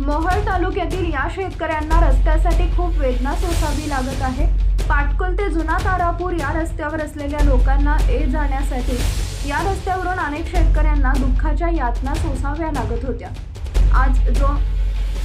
मोहोळ तालुक्यातील या शेतकऱ्यांना रस्त्यासाठी खूप वेदना सोसावी लागत आहे. पाटकुल ते जुना तारापूर या रस्त्यावर असलेल्या लोकांना ये जाण्यासाठी या रस्त्यावरून अनेक शेतकऱ्यांना दुःखाच्या यातना सोसाव्या लागत होत्या. आज जो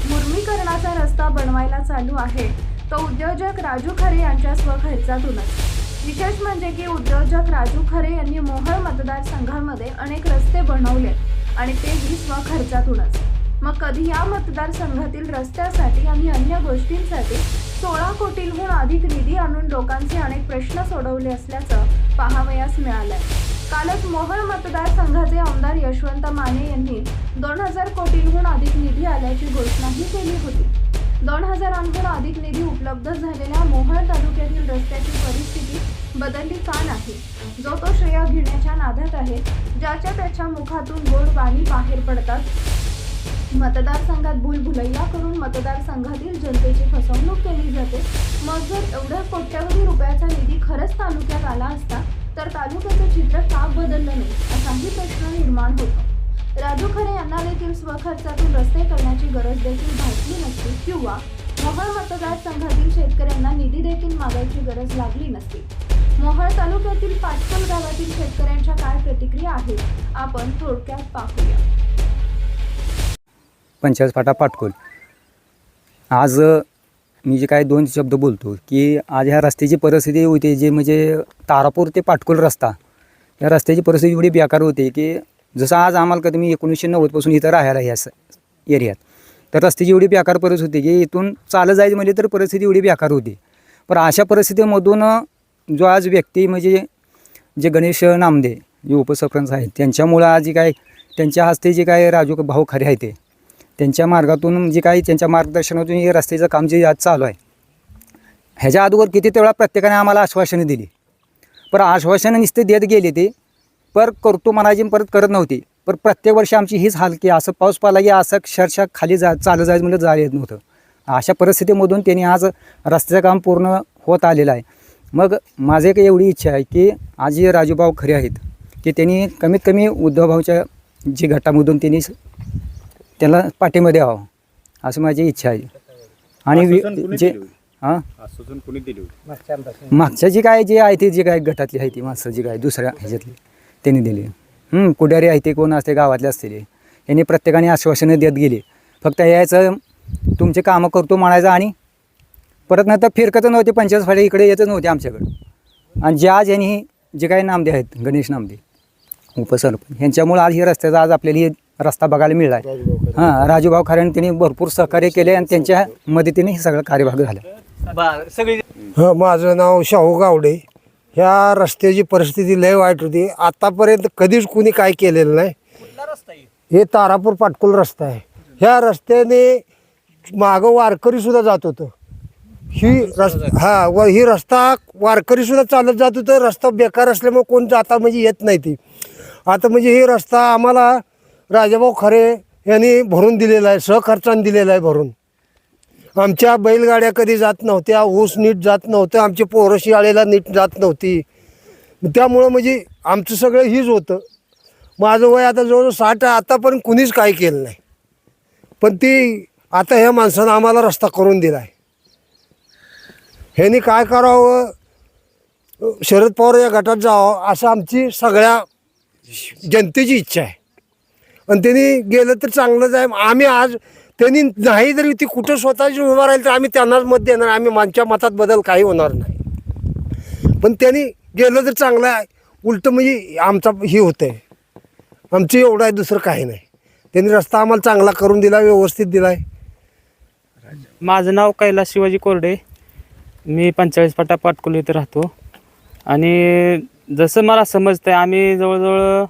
मुर्मीकरणाचा रस्ता बनवायला चालू आहे तो उद्योजक राजू खरे यांच्या स्वखर्चातूनच. विशेष म्हणजे की उद्योजक राजू खरे यांनी मोहळ मतदारसंघामध्ये अनेक रस्ते बनवले आणि तेही स्वखर्चातूनच. मग कधी या मतदारसंघातील रस्त्यासाठी आणि अन्य गोष्टींसाठी सोळा कोटींहून अधिक निधी आणून लोकांचे अनेक प्रश्न सोडवले असल्याचं पाहावयास मिळालंय. कालच मोहोळ मतदारसंघाचे आमदार यशवंत माने यांनी दोन हजार कोटींहून अधिक निधी आल्याची घोषणाही केली होती. दोन हजारांहून अधिक निधी उपलब्ध झालेल्या मोहोळ तालुक्यातील रस्त्याची परिस्थिती बदलली का नाही? जो तो श्रेय घेण्याच्या नादात आहे ज्याच्या त्याच्या मुखातून गोड वाणी बाहेर पडतात मतदारसंघात भूलभुलैया करून मतदारसंघातील जनतेची फसवणूक केली जाते. मग जर एवढ्या कोट्यावधी रुपयाचा निधी खरंच तालुक्यात आला असता तर तालुक्याचं चित्र का बदललं नाही असाही प्रश्न निर्माण होतो. राजू खरे यांना देखील स्वखर्चातून रस्ते करण्याची गरज देखील भासली नसती किंवा मोहळ मतदारसंघातील शेतकऱ्यांना निधी देखील मागायची गरज लागली नसती. मोहळ तालुक्यातील पाटकल गावातील शेतकऱ्यांच्या काय प्रतिक्रिया आहेत आपण थोडक्यात पाहूया. पंचायत फाटा पाटकोल आज मी जे काय दोन शब्द बोलतो की आज ह्या रस्त्याची परिस्थिती होती जे म्हणजे तारापूर ते पाटकोल रस्ता. या रस्त्याची परिस्थिती एवढी बेकार होती की जसं आज आम्हाला कधी मी एकोणीसशे नव्वदपासून इथं राहायला ह्या एरियात. तर रस्त्याची एवढी बेकार परिस्थिती होती की इथून चालत जायचं म्हणजे तर परिस्थिती एवढी बेकार होती. पण अशा परिस्थितीमधून जो आज व्यक्ती म्हणजे जे गणेश नामदे जे उपसरपंच आहेत त्यांच्यामुळं आज जे काय त्यांच्या हस्ते जे काय राजू भाऊ खरे आहेत ते त्यांच्या मार्गातून म्हणजे जे काही त्यांच्या मार्गदर्शनातून हे रस्त्याचं काम जे आज चालू आहे. ह्याच्या अगोदर किती तेवढा प्रत्येकाने आम्हाला आश्वासनं दिली. पर आश्वासनं नुसते देत गेले ते पर करतो म्हणायची परत करत नव्हती. पर प्रत्येक वर्षी आमची हीच हाल की असं पाऊस पाला की असं अक्षरशः खाली जा चालत जायचं म्हणजे जा येत नव्हतं. अशा परिस्थितीमधून त्यांनी आज रस्त्याचं काम पूर्ण होत आलेलं आहे. मग माझी एक एवढी इच्छा आहे की आज जे राजूभाऊ खरे आहेत की त्यांनी कमीत कमी उद्धवभाऊच्या जी गटामधून त्यांनी त्याला पाठिंबा द्यावा असं माझी इच्छा आहे. आणि वि- जे? हां? आश्वासन कोणी दिली होती? मागच्या जी काय जे आहे ते जे काय गटातली आहे ती माणसं जी काय दुसऱ्या ह्याच्यातली त्यांनी दिली. हं, पुढारी आहे ते कोण असते गावातले असतील यांनी प्रत्येकाने आश्वासनं देत गेली. फक्त यायचं तुमचे कामं करतो म्हणायचं आणि परत नंतर फिरकतच नव्हते पंचायत फाडे इकडे येतच नव्हते आमच्याकडं. आणि जे आज यांनी जे काही नामदे आहेत गणेश नामदे उपसरपंच यांच्यामुळं आज हे रस्त्याचा आज आपल्याला हे रस्ता बघायला मिळला आहे हां राजूभाऊ खऱ्याने त्यांनी भरपूर सहकार्य केले आणि त्यांच्या मदतीने हे सगळं कार्यभाग झालं. हं माझं नाव शाहू गावडे. ह्या रस्त्याची परिस्थिती लय वाईट होती. आतापर्यंत कधीच कुणी काय केलेलं नाही. हे तारापूर पाटकुल रस्ता आहे. ह्या रस्त्याने मागं वारकरी सुद्धा जात होतं. ही रस हा व ही रस्ता वारकरी सुद्धा चालत जात होतं. रस्ता बेकार असल्यामुळे कोण जाता म्हणजे येत नाही ती. आता म्हणजे ही रस्ता आम्हाला राजाभाऊ खरे यांनी भरून दिलेला आहे सहखर्चाने दिलेला आहे भरून. आमच्या बैलगाड्या कधी जात नव्हत्या ऊस नीट जात नव्हतं आमची पोरं शाळेला नीट जात नव्हती. त्यामुळं म्हणजे आमचं सगळं हीच होतं. माझं वय आता जवळजवळ साठ आहे आतापर्यंत कुणीच काय केलं नाही. पण ती आता ह्या माणसानं आम्हाला रस्ता करून दिला आहे ह्यांनी काय करावं? शरद पवार या गटात जावं असं आमची सगळ्या जनतेची इच्छा आहे. आणि त्यांनी गेलं तर चांगलंच आहे आम्ही आज त्यांनी नाही जरी ती कुठं स्वतःची उभं राहील तर आम्ही त्यांनाच मत देणार. आम्ही मागच्या मतात बदल काही होणार नाही. पण त्यांनी गेलं तर चांगलं आहे. उलटं म्हणजे आमचा हे होतं आहे आमचं एवढं आहे दुसरं काही नाही. त्यांनी रस्ता आम्हाला चांगला करून दिला व्यवस्थित दिला आहे माझं नाव कैलास शिवाजी कोरडे. मी पंचेचाळीस फाटा पाटकुली इथे राहतो. आणि जसं मला समजतं आहे आम्ही जवळजवळ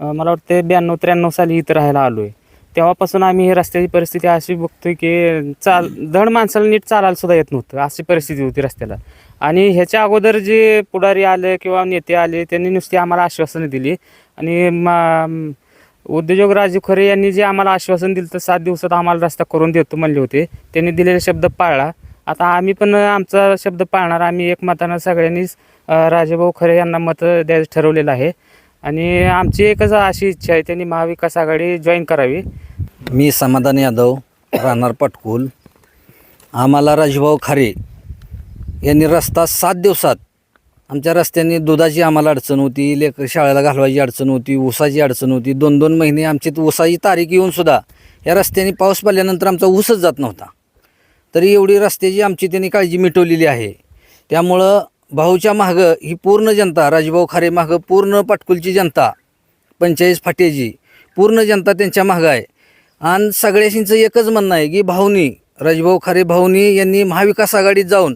मला वाटतं ब्याण्णव त्र्याण्णव साली इथं राहायला आलो आहे तेव्हापासून आम्ही ही रस्त्याची परिस्थिती अशी बघतोय की चाल धड माणसाला नीट चालायला सुद्धा येत नव्हतं. अशी परिस्थिती होती रस्त्याला. आणि ह्याच्या अगोदर जे पुढारी आले किंवा नेते आले त्यांनी नुसती आम्हाला आश्वासनं दिली. आणि मा उद्योजक राजू खरे यांनी जे आम्हाला आश्वासन दिलं तर सात दिवसात आम्हाला रस्ता करून देतो म्हणले होते. त्यांनी दिलेले शब्द पाळला. आता आम्ही पण आमचा शब्द पाळणार. आम्ही एक मतानं सगळ्यांनीच राजेभाऊ खरे यांना मत द्यायचं ठरवलेलं आहे. आणि आमची एकच अशी इच्छा आहे त्यांनी महाविकास आघाडी जॉईन करावी. मी समाधान यादव राहणार पटकुल. आम्हाला राजभाऊ खारे यांनी रस्ता सात दिवसात आमच्या रस्त्याने दुधाची आम्हाला अडचण होती लेकर शाळेला घालवायची अडचण होती ऊसाची अडचण होती. दोन दोन महिने आमची ऊसाची तारीख येऊनसुद्धा या रस्त्याने पाऊस पडल्यानंतर आमचा ऊसच जात नव्हता. तरी एवढी रस्त्याची आमची त्यांनी काळजी मिटवलेली आहे. त्यामुळं भाऊच्या मागं ही पूर्ण जनता राजभाऊ खारे मागं पूर्ण पाटकुलची जनता पंचेचाळीस फाटेजी पूर्ण जनता त्यांच्या मागं आहे. आणि सगळ्याशींचं एकच म्हणणं आहे की भाऊनी राजभाऊ खारे भाऊनी यांनी महाविकास आघाडीत जाऊन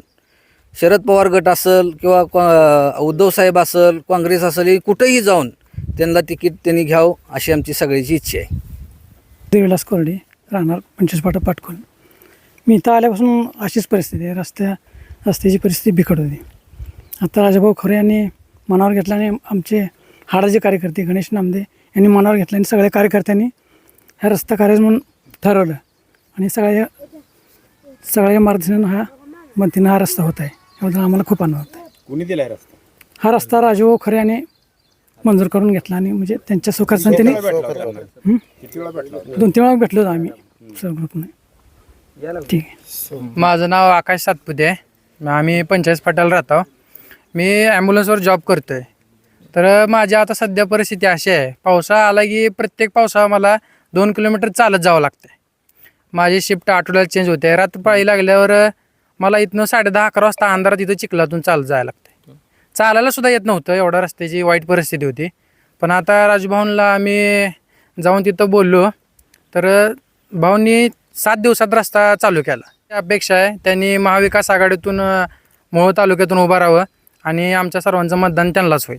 शरद पवार गट असेल किंवा उद्धवसाहेब असेल काँग्रेस असेल हे कुठंही जाऊन त्यांना तिकीट त्यांनी घ्यावं अशी आमची सगळ्याची इच्छा आहे. देविलास कोरडे राहणार पंचवीस पाटा पाटकोल. मी इथं आल्यापासून अशीच परिस्थिती आहे. रस्त्या रस्त्याची परिस्थिती बिकट होती. आता राजाभाऊ खरे यांनी मनावर घेतला आणि आमचे हाडाचे कार्यकर्ते गणेश नामदे यांनी मनावर घेतला आणि सगळ्या कार्यकर्त्यांनी हा रस्ता करायचं म्हणून ठरवलं. आणि सगळ्या सगळ्या मार्गदर्शनानं हा मतीनं हा रस्ता होत आहे. याबद्दल आम्हाला खूप आनंद होत आहे कुणी दिलाय रस्ता? हा रस्ता राजभाऊ खरे यांनी मंजूर करून घेतला आणि म्हणजे त्यांच्या सुखाचं त्यांनी हं? दोन तीन वेळा भेटलो होतो आम्ही. सर्व ग्रुपने ठीक आहे. माझं नाव आकाश सातपुते आहे. मग आम्ही पंचायत फाट्याला राहतो. मी ॲम्ब्युलन्सवर जॉब करतो आहे तर माझी आता सध्या परिस्थिती अशी आहे. पावसाळा आला की प्रत्येक पावसाळा मला दोन किलोमीटर चालत जावं लागतं आहे माझी शिफ्ट आठवड्याला चेंज होते. रात्रपाळी लागल्यावर मला इथनं साडे दहा अकरा वाजता अंधारात इथं चिखलातून चालत जायला लागतं चालायला सुद्धा येत नव्हतं. एवढ्या रस्त्याची वाईट परिस्थिती होती. पण आता राजभवनला आम्ही जाऊन तिथं बोललो. तर भाऊंनी सात दिवसात रस्ता चालू केला. अपेक्षा आहे त्यांनी महाविकास आघाडीतून अ, मोहोळ तालुक्यातून उभं राहावं. आणि आमच्या सर्वांचं मतदान त्यांनाच होईल.